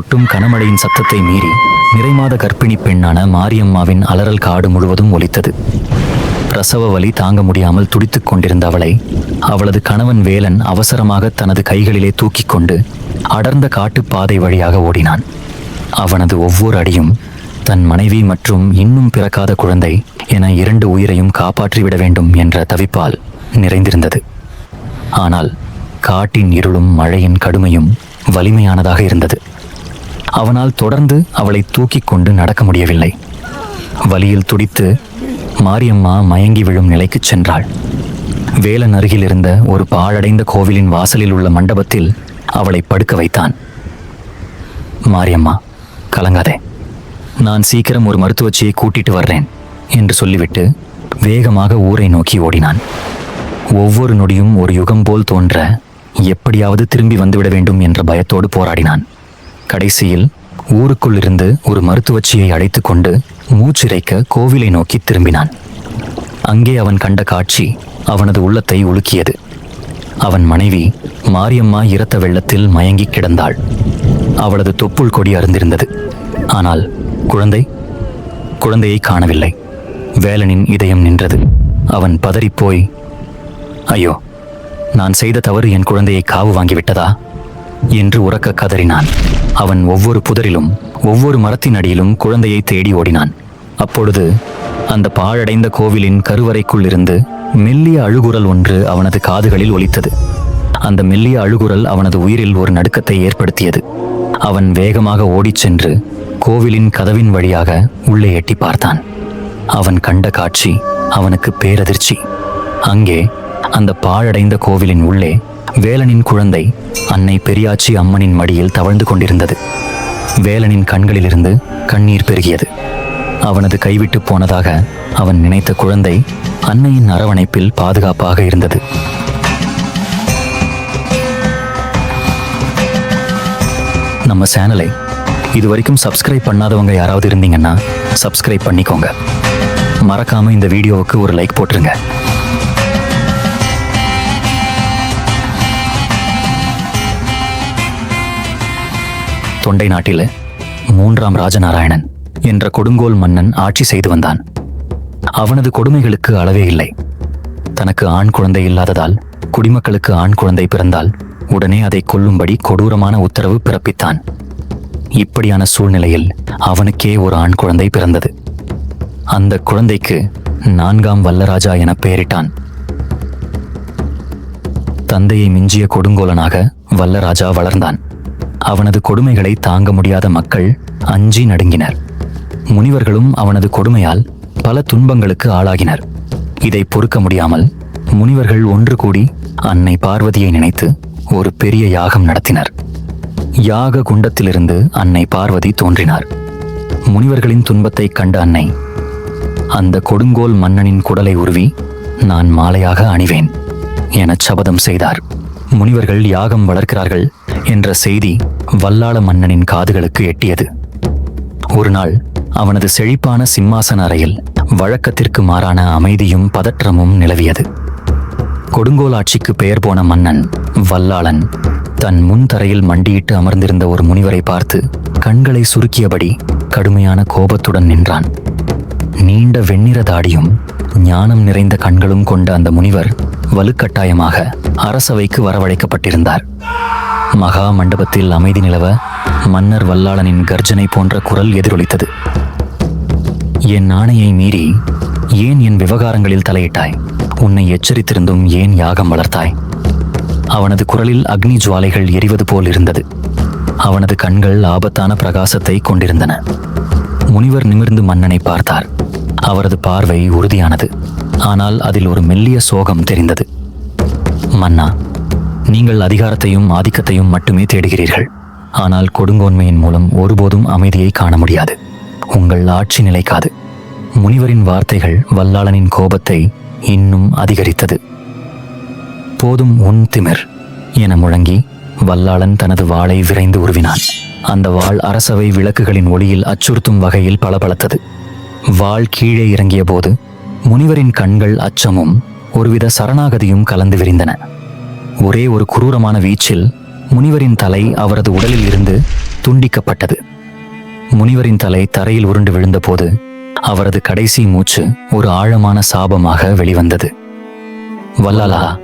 கொட்டும் கனமழையின் சத்தத்தை மீறி நிறைமாத கர்ப்பிணி பெண்ணான மாரியம்மாவின் அலறல் காடு முழுவதும் ஒலித்தது. பிரசவ வலி தாங்க முடியாமல் துடித்துக் கொண்டிருந்த அவளை அவளது கணவன் வேலன் அவசரமாக தனது கைகளிலே தூக்கிக் கொண்டு அடர்ந்த காட்டுப்பாதை வழியாக ஓடினான். அவனது ஒவ்வொரு அடியும் தன் மனைவி மற்றும் இன்னும் பிறக்காத குழந்தை என இரண்டு உயிரையும் காப்பாற்றிவிட வேண்டும் என்ற தவிப்பால் நிறைந்திருந்தது. ஆனால் காட்டின் இருளும் மழையின் கடுமையும் வலிமையானதாக இருந்தது. அவனால் தொடர்ந்து அவளை தூக்கிக் கொண்டு நடக்க முடியவில்லை. வலியில் துடித்து மாரியம்மா மயங்கி விழும் நிலைக்குச் சென்றாள். வேலன் அருகில் இருந்த ஒரு பாழடைந்த கோவிலின் வாசலில் உள்ள மண்டபத்தில் அவளை படுக்க வைத்தான். மாரியம்மா கலங்காதே. நான் சீக்கிரம் ஒரு மருத்துவச்சியை கூட்டிட்டு வர்றேன் என்று சொல்லிவிட்டு வேகமாக ஊரை நோக்கி ஓடினான். ஒவ்வொரு நொடியும் ஒரு யுகம் போல் தோன்ற எப்படியாவது திரும்பி வந்துவிட வேண்டும் என்ற பயத்தோடு போராடினான். கடைசியில் ஊருக்குள் இருந்து ஒரு மருத்துவச்சியை அழைத்து கொண்டு மூச்சிறைக்க கோவிலை நோக்கி திரும்பினான். அங்கே அவன் கண்ட காட்சி அவனது உள்ளத்தை உலுக்கியது. அவன் மனைவி மாரியம்மா இரத்த வெள்ளத்தில் மயங்கி கிடந்தாள். அவளது தொப்புள் கொடி அருந்திருந்தது. ஆனால் குழந்தை குழந்தையை காணவில்லை. வேலனின் இதயம் நின்றது. அவன் பதறிப்போய் ஐயோ நான் செய்த தவறு என் குழந்தையை காவு வாங்கிவிட்டதா என்று உறக்க கதறினான். அவன் ஒவ்வொரு புதரிலும் ஒவ்வொரு மரத்தின் அடியிலும் குழந்தையை தேடி ஓடினான். அப்பொழுது அந்த பாழடைந்த கோவிலின் கருவறைக்குள் இருந்து மெல்லிய அழுகுரல் ஒன்று அவனது காதுகளில் ஒலித்தது. அந்த மெல்லிய அழுகுரல் அவனது உயிரில் ஒரு நடுக்கத்தை ஏற்படுத்தியது. அவன் வேகமாக ஓடிச் சென்று கோவிலின் கதவின் வழியாக உள்ளே எட்டி பார்த்தான். அவன் கண்ட காட்சி அவனுக்கு பேரதிர்ச்சி. அங்கே அந்த பாழடைந்த கோவிலின் உள்ளே வேலனின் குழந்தை அன்னை பெரியாச்சி அம்மனின் மடியில் தவழ்ந்து கொண்டிருந்தது. வேலனின் கண்களிலிருந்து கண்ணீர் பெருகியது. அவனது கைவிட்டு போனதாக அவன் நினைத்த குழந்தை அன்னையின் அரவணைப்பில் பாதுகாப்பாக இருந்தது. நம்ம சேனலை இதுவரைக்கும் சப்ஸ்கிரைப் பண்ணாதவங்க யாராவது இருந்தீங்கன்னா சப்ஸ்கிரைப் பண்ணிக்கோங்க. மறக்காம இந்த வீடியோவுக்கு ஒரு லைக் போட்டுருங்க. தொண்டை நாட்டில் மூன்றாம் ராஜநாராயணன் என்ற கொடுங்கோல் மன்னன் ஆட்சி செய்து வந்தான். அவனது கொடுமைகளுக்கு அளவே இல்லை. தனக்கு ஆண் குழந்தை இல்லாததால் குடிமக்களுக்கு ஆண் குழந்தை பிறந்தால் உடனே அதை கொல்லும்படி கொடூரமான உத்தரவு பிறப்பித்தான். இப்படியான சூழ்நிலையில் அவனுக்கே ஒரு ஆண் குழந்தை பிறந்தது. அந்த குழந்தைக்கு நான்காம் வல்லராஜா என பெயரிட்டான். தந்தையை மிஞ்சிய கொடுங்கோலனாக வல்லராஜா வளர்ந்தான். அவனது கொடுமைகளை தாங்க முடியாத மக்கள் அஞ்சி நடுங்கினர். முனிவர்களும் அவனது கொடுமையால் பல துன்பங்களுக்கு ஆளாகினர். இதை பொறுக்க முடியாமல் முனிவர்கள் ஒன்று கூடி அன்னை பார்வதியை நினைத்து ஒரு பெரிய யாகம் நடத்தினர். யாக குண்டத்திலிருந்து அன்னை பார்வதி தோன்றினார். முனிவர்களின் துன்பத்தை கண்ட அன்னை அந்த கொடுங்கோல் மன்னனின் குடலை உருவி நான் மாலையாக அணிவேன் எனச் சபதம் செய்தார். முனிவர்கள் யாகம் வளர்க்கிறார்கள் என்ற செய்தி வல்லாள மன்னனின் காதுகளுக்கு எட்டியது. ஒரு நாள் அவனது செழிப்பான சிம்மாசன அறையில் வழக்கத்திற்கு மாறான அமைதியும் பதற்றமும் நிலவியது. கொடுங்கோலாட்சிக்கு பெயர் போன மன்னன் வல்லாளன் தன் முன் தரையில் மண்டியிட்டு அமர்ந்திருந்த ஒரு முனிவரை பார்த்து கண்களை சுருக்கியபடி கடுமையான கோபத்துடன் நின்றான். நீண்ட வெண்ணிற தாடியும் ஞானம் நிறைந்த கண்களும் கொண்ட அந்த முனிவர் வலுக்கட்டாயமாக அரசவைக்கு வரவழைக்கப்பட்டிருந்தார். மகா மண்டபத்தில் அமைதி நிலவ மன்னர் வல்லாளனின் கர்ஜனை போன்ற குரல் எதிரொலித்தது. என் ஆணையை மீறி ஏன் என் விவகாரங்களில் தலையிட்டாய்? உன்னை எச்சரித்திருந்தும் ஏன் யாகம் வளர்த்தாய்? அவனது குரலில் அக்னி ஜுவாலைகள் எரிவது போல் இருந்தது. அவனது கண்கள் ஆபத்தான பிரகாசத்தை கொண்டிருந்தன. முனிவர் நிமிர்ந்து மன்னனை பார்த்தார். அவரது பார்வை உறுதியானது. ஆனால் அதில் ஒரு மெல்லிய சோகம் தெரிந்தது. மன்னா நீங்கள் அதிகாரத்தையும் ஆதிக்கத்தையும் மட்டுமே தேடுகிறீர்கள். ஆனால் கொடுங்கோன்மையின் மூலம் ஒருபோதும் அமைதியை காண முடியாது. உங்கள் ஆட்சி நிலைக்காது முனிவரின் வார்த்தைகள் வல்லாளனின் கோபத்தை இன்னும் அதிகரித்தது. போதும் உன் திமிர் என முழங்கி வல்லாளன் தனது வாளை விரைந்து உருவினான். அந்த வாள் அரசவை விளக்குகளின் ஒளியில் அச்சுறுத்தும் வகையில் பளபளத்தது. வாள் கீழே இறங்கிய போது முனிவரின் கண்கள் அச்சமும் ஒருவித சரணாகதியும் கலந்து விரிந்தன. ஒரே ஒரு குரூரமான வீச்சில் முனிவரின் தலை அவரது உடலில் இருந்து துண்டிக்கப்பட்டது. முனிவரின் தலை தரையில் உருண்டு விழுந்தபோது அவரது கடைசி மூச்சு ஒரு ஆழமான சாபமாக வெளிவந்தது. வல்லாலா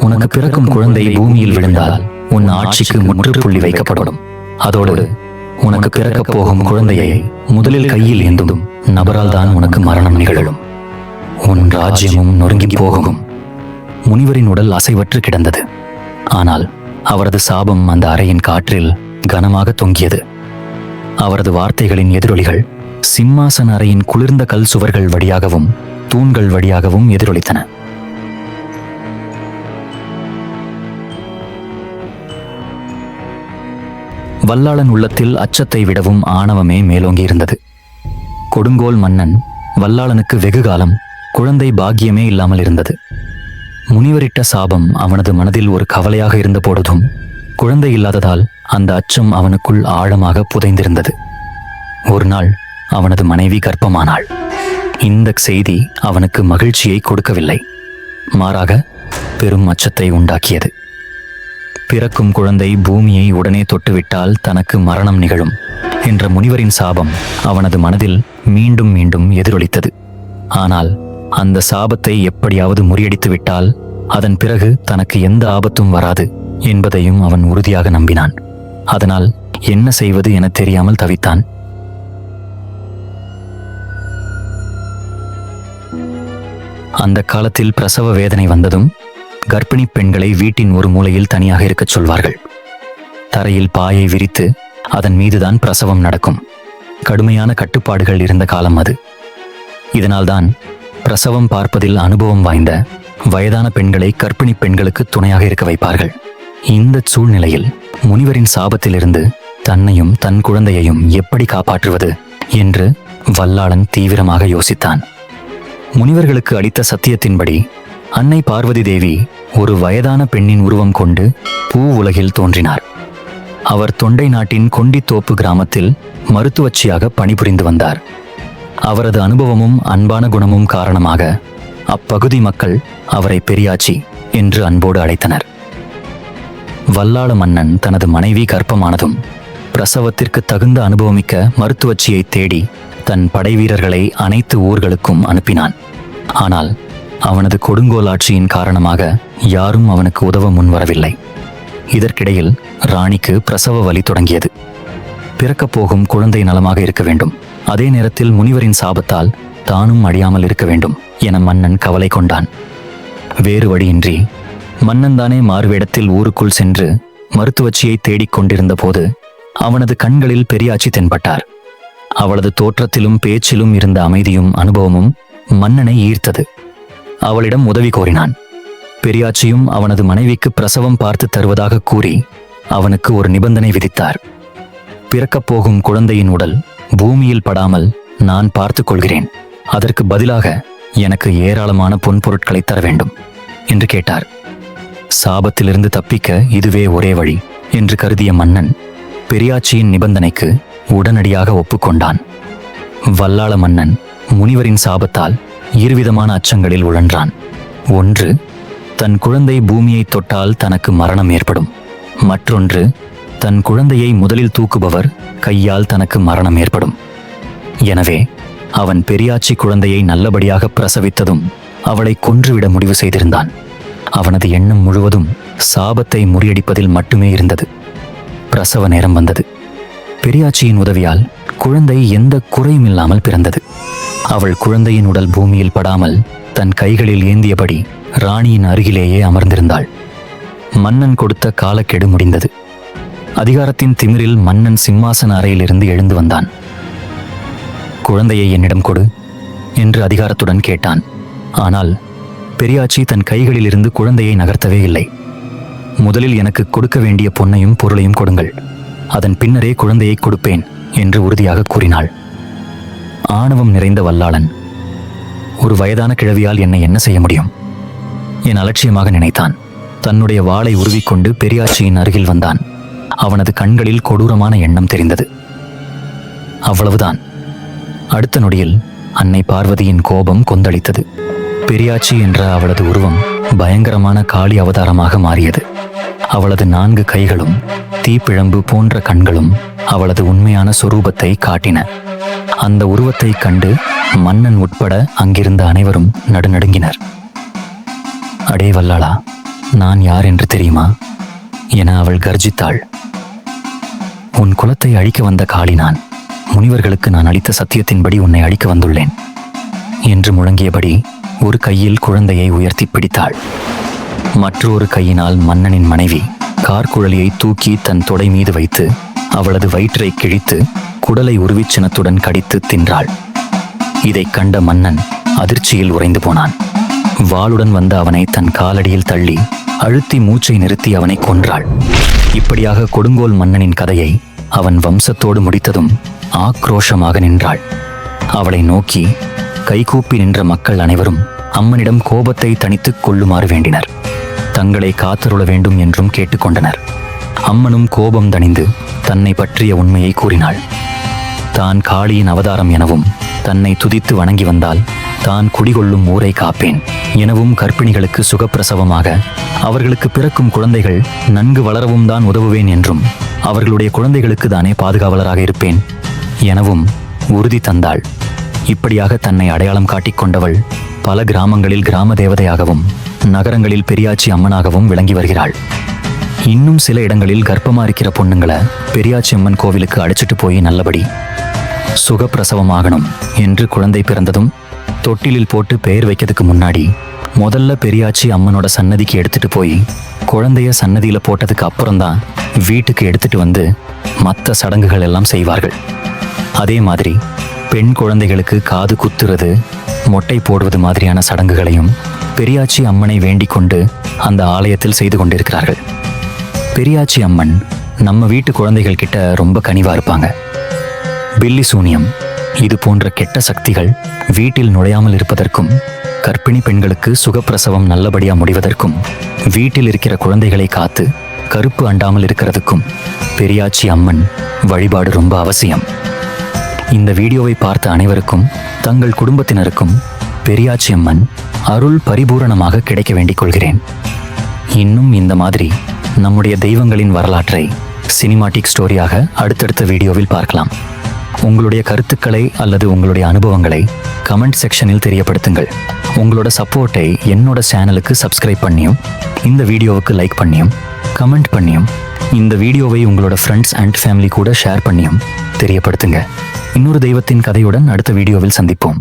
உனக்கு பிறக்கும் குழந்தை பூமியில் விழுந்தால் உன் ஆட்சிக்கு முற்றுப்புள்ளி வைக்கப்படும். அதோடு உனக்கு பிறக்கப் போகும் குழந்தையை முதலில் கையில் ஏந்தும் நபரால் தான் உனக்கு மரணம் நிகழும். உன் ராஜ்யமும் நொறுங்கி போகும். முனிவரின் உடல் அசைவற்று கிடந்தது. ஆனால் அவரது சாபம் அந்த அறையின் காற்றில் கனமாக தொங்கியது. அவரது வார்த்தைகளின் எதிரொலிகள் சிம்மாசன அறையின் குளிர்ந்த கல் சுவர்கள் வழியாகவும் தூண்கள் வழியாகவும் எதிரொலித்தன. வல்லாளன் உள்ளத்தில் அச்சத்தை விடவும் ஆணவமே மேலோங்கி இருந்தது கொடுங்கோல் மன்னன் வல்லாளனுக்கு வெகு காலம் குழந்தை பாக்கியமே இல்லாமல் இருந்தது. முனிவரிட்ட சாபம் அவனது மனதில் ஒரு கவலையாக இருந்த பொழுதும் குழந்தை இல்லாததால் அந்த அச்சம் அவனுக்குள் ஆழமாக புதைந்திருந்தது. ஒரு நாள் அவனது மனைவி கர்ப்பமானாள். இந்த செய்தி அவனுக்கு மகிழ்ச்சியை கொடுக்கவில்லை. மாறாக பெரும் அச்சத்தை உண்டாக்கியது. பிறக்கும் குழந்தை பூமியை உடனே தொட்டுவிட்டால் தனக்கு மரணம் நிகழும் என்ற முனிவரின் சாபம் அவனது மனதில் மீண்டும் மீண்டும் எதிரொலித்தது. ஆனால் அந்த சாபத்தை எப்படியாவது முறியடித்துவிட்டால் அதன் பிறகு தனக்கு எந்த ஆபத்தும் வராது என்பதையும் அவன் உறுதியாக நம்பினான். அதனால் என்ன செய்வது என தெரியாமல் தவித்தான். அந்த காலத்தில் பிரசவ வேதனை வந்ததும் கர்ப்பிணி பெண்களை வீட்டின் ஒரு மூலையில் தனியாக இருக்கச் சொல்வார்கள். தரையில் பாயை விரித்து அதன் மீதுதான் பிரசவம் நடக்கும். கடுமையான கட்டுப்பாடுகள் இருந்த காலம் அது. இதனால்தான் பிரசவம் பார்ப்பதில் அனுபவம் வாய்ந்த வயதான பெண்களை கர்ப்பிணி பெண்களுக்கு துணையாக இருக்க வைப்பார்கள். இந்த சூழ்நிலையில் முனிவரின் சாபத்திலிருந்து தன்னையும் தன் குழந்தையையும் எப்படி காப்பாற்றுவது என்று வல்லாளன் தீவிரமாக யோசித்தான். முனிவர்களுக்கு அளித்த சத்தியத்தின்படி அன்னை பார்வதி தேவி ஒரு வயதான பெண்ணின் உருவம் கொண்டு பூ உலகில் தோன்றினார். அவர் தொண்டை நாட்டின் கொண்டித்தோப்பு கிராமத்தில் மருத்துவச்சியாக பணிபுரிந்து வந்தார். அவரது அனுபவமும் அன்பான குணமும் காரணமாக அப்பகுதி மக்கள் அவரை பெரியாச்சி என்று அன்போடு அழைத்தனர். வல்லாள மன்னன் தனது மனைவி கர்ப்பமானதும் பிரசவத்திற்கு தகுந்த அனுபவமிக்க மருத்துவச்சியை தேடி தன் படைவீரர்களை அனைத்து ஊர்களுக்கும் அனுப்பினான். ஆனால் அவனது கொடுங்கோல் ஆட்சியின் காரணமாக யாரும் அவனுக்கு உதவ முன்வரவில்லை. இதற்கிடையில் ராணிக்கு பிரசவ வலி தொடங்கியது. பிறக்கப் போகும் குழந்தை நலமாக இருக்க வேண்டும். அதே நேரத்தில் முனிவரின் சாபத்தால் தானும் அழியாமல் இருக்க வேண்டும் என மன்னன் கவலை கொண்டான். வேறு வழியின்றி மன்னன்தானே மார்வேடத்தில் மாறுவேடத்தில் ஊருக்குள் சென்று மருத்துவச்சியை தேடிக் கொண்டிருந்த போது அவனது கண்களில் பெரியாச்சி தென்பட்டார். அவளது தோற்றத்திலும் பேச்சிலும் இருந்த அமைதியும் அனுபவமும் மன்னனை ஈர்த்தது. அவளிடம் உதவி கோரினான். பெரியாச்சியும் அவனது மனைவிக்கு பிரசவம் பார்த்து தருவதாக கூறி அவனுக்கு ஒரு நிபந்தனை விதித்தார். பிறக்கப் போகும் குழந்தையின் உடல் பூமியில் படாமல் நான் பார்த்துக் கொள்கிறேன். அதற்கு பதிலாக எனக்கு ஏராளமான பொன்பொருட்களை தர வேண்டும் என்று கேட்டார். சாபத்திலிருந்து தப்பிக்க இதுவே ஒரே வழி என்று கருதிய மன்னன் பெரியாச்சியின் நிபந்தனைக்கு உடனடியாக ஒப்புக்கொண்டான். வல்லாள மன்னன் முனிவரின் சாபத்தால் இருவிதமான அச்சங்களில் உழன்றான். ஒன்று தன் குழந்தை பூமியை தொட்டால் தனக்கு மரணம் ஏற்படும். மற்றொன்று தன் குழந்தையை முதலில் தூக்குபவர் கையால் தனக்கு மரணம் ஏற்படும். எனவே அவன் பெரியாச்சி குழந்தையை நல்லபடியாக பிரசவித்ததும் அவளை கொன்றுவிட முடிவு செய்திருந்தான். அவனது எண்ணம் முழுவதும் சாபத்தை முறியடிப்பதில் மட்டுமே இருந்தது. பிரசவ நேரம் வந்தது. பெரியாச்சியின் உதவியால் குழந்தை எந்த குறையும் இல்லாமல் பிறந்தது. அவள் குழந்தையின் உடல் பூமியில் படாமல் தன் கைகளில் ஏந்தியபடி ராணியின் அருகிலேயே அமர்ந்திருந்தாள். மன்னன் கொடுத்த காலக்கெடு முடிந்தது. அதிகாரத்தின் திமிரில் மன்னன் சிம்மாசன அறையிலிருந்து எழுந்து வந்தான். குழந்தையை என்னிடம் கொடு என்று அதிகாரத்துடன் கேட்டான். ஆனால் பெரியாச்சி தன் கைகளிலிருந்து குழந்தையை நகர்த்தவே இல்லை. முதலில் எனக்கு கொடுக்க வேண்டிய பொன்னையும் பொருளையும் கொடுங்கள். அதன் பின்னரே குழந்தையை கொடுப்பேன் என்று உறுதியாக கூறினாள். ஆணவம் நிறைந்த வல்லாளன். ஒரு வயதான கிழவியால் என்னை என்ன செய்ய முடியும்? என் அலட்சியமாக நினைத்தான். தன்னுடைய வாளை உருவிக்கொண்டு பெரியாச்சியின் அருகில் வந்தான். அவனது கண்களில் கொடூரமான எண்ணம் தெரிந்தது. அவ்வளவுதான். அடுத்த நொடியில் அன்னை பார்வதியின் கோபம் கொந்தளித்தது. பெரியாச்சி என்ற அவளது உருவம் பயங்கரமான காளி அவதாரமாக மாறியது. அவளது நான்கு கைகளும் தீப்பிழம்பு போன்ற கண்களும் அவளது உண்மையான சொரூபத்தை காட்டின. அந்த உருவத்தை கண்டு மன்னன் உட்பட அங்கிருந்த அனைவரும் நடுநடுங்கினர். அடே வல்லாளா நான் யார் என்று தெரியுமா? என அவள் கர்ஜித்தாள். உன் குலத்தை அழிக்க வந்த காளி நான். முனிவர்களுக்கு நான் அளித்த சத்தியத்தின்படி உன்னை அழிக்க வந்துள்ளேன். என்று முழங்கியபடி ஒரு கையில் குழந்தையை உயர்த்தி பிடித்தாள். மற்றொரு கையினால் மன்னனின் மனைவி கார்குழலியை தூக்கி தன் தொடை மீது வைத்து அவளது வயிற்றை கிழித்து குடலை உருவிச்சினத்துடன் கடித்து தின்றாள். இதைக் கண்ட மன்னன் அதிர்ச்சியில் உறைந்து போனான். வாளுடன் வந்த அவனை தன் காலடியில் தள்ளி அழுத்தி மூச்சை நிறுத்தி அவனை கொன்றாள். இப்படியாக கொடுங்கோல் மன்னனின் கதையை அவன் வம்சத்தோடு முடித்ததும் ஆக்ரோஷமாக நின்றாள். அவளை நோக்கி கைகூப்பி நின்ற மக்கள் அனைவரும் அம்மனிடம் கோபத்தை தணித்துக் கொள்ளுமாறு வேண்டினர். தங்களை காத்தருள வேண்டும் என்றும் கேட்டுக்கொண்டனர் அம்மனும் கோபம் தணிந்து தன்னை பற்றிய உண்மையை கூறினாள். தான் காளியின் அவதாரம் எனவும் தன்னை துதித்து வணங்கி வந்தால் தான் குடிகொள்ளும் ஊரை காப்பேன் எனவும் கர்ப்பிணிகளுக்கு சுகப்பிரசவமாக அவர்களுக்கு பிறக்கும் குழந்தைகள் நன்கு வளரவும் தான் உதவுவேன் என்றும் அவர்களுடைய குழந்தைகளுக்கு தானே பாதுகாவலராக இருப்பேன் எனவும் உறுதி தந்தாள். இப்படியாக தன்னை அடையாளம் காட்டிக்கொண்டவள் பல கிராமங்களில் கிராம தேவதையாகவும் நகரங்களில் பெரியாச்சி அம்மனாகவும் விளங்கி வருகிறாள். இன்னும் சில இடங்களில் கர்ப்பமாக இருக்கிற பொண்ணுங்களை பெரியாச்சி அம்மன் கோவிலுக்கு அழைச்சிட்டு போய் நல்லபடி சுகப்பிரசவமாகணும் என்று குழந்தை பிறந்ததும் தொட்டிலில் போட்டு பெயர் வைக்கிறதுக்கு முன்னாடி முதல்ல பெரியாச்சி அம்மனோட சன்னதிக்கு எடுத்துட்டு போய் குழந்தைய சன்னதியில் போட்டதுக்கு அப்புறம்தான் வீட்டுக்கு எடுத்துட்டு வந்து மற்ற சடங்குகள் எல்லாம் செய்வார்கள். அதே மாதிரி பெண் குழந்தைகளுக்கு காது குத்துறது மொட்டை போடுவது மாதிரியான சடங்குகளையும் பெரியாச்சி அம்மனை வேண்டிக் கொண்டு அந்த ஆலயத்தில் செய்து கொண்டிருக்கிறார்கள். பெரியாச்சி அம்மன் நம்ம வீட்டு குழந்தைகள் கிட்ட ரொம்ப கனிவா இருப்பாங்க. பில்லி சூனியம். இது போன்ற கெட்ட சக்திகள் வீட்டில் நுழையாமல் இருப்பதற்கும் கர்ப்பிணி பெண்களுக்கு சுகப்பிரசவம் நல்லபடியாக முடிவதற்கும் வீட்டில் இருக்கிற குழந்தைகளை காத்து கருப்பு அண்டாமல் இருக்கிறதுக்கும் பெரியாச்சி அம்மன் வழிபாடு ரொம்ப அவசியம். இந்த வீடியோவை பார்த்த அனைவருக்கும் தங்கள் குடும்பத்தினருக்கும் பெரியாச்சி அம்மன் அருள் பரிபூரணமாக கிடைக்க வேண்டிக் கொள்கிறேன். இன்னும் இந்த மாதிரி நம்முடைய தெய்வங்களின் வரலாற்றை சினிமாட்டிக் ஸ்டோரியாக அடுத்தடுத்த வீடியோவில் பார்க்கலாம். உங்களுடைய கருத்துக்களை அல்லது உங்களுடைய அனுபவங்களை கமெண்ட் செக்ஷனில் தெரியப்படுத்துங்கள். உங்களோட சப்போர்ட்டை என்னோட சேனலுக்கு சப்ஸ்கிரைப் பண்ணியும் இந்த வீடியோவுக்கு லைக் பண்ணியும் கமெண்ட் பண்ணியும் இந்த வீடியோவை உங்களோட ஃப்ரெண்ட்ஸ் அண்ட் ஃபேமிலி கூட ஷேர் பண்ணியும் தெரியப்படுத்துங்க. இன்னொரு தெய்வத்தின் கதையுடன் அடுத்த வீடியோவில் சந்திப்போம்.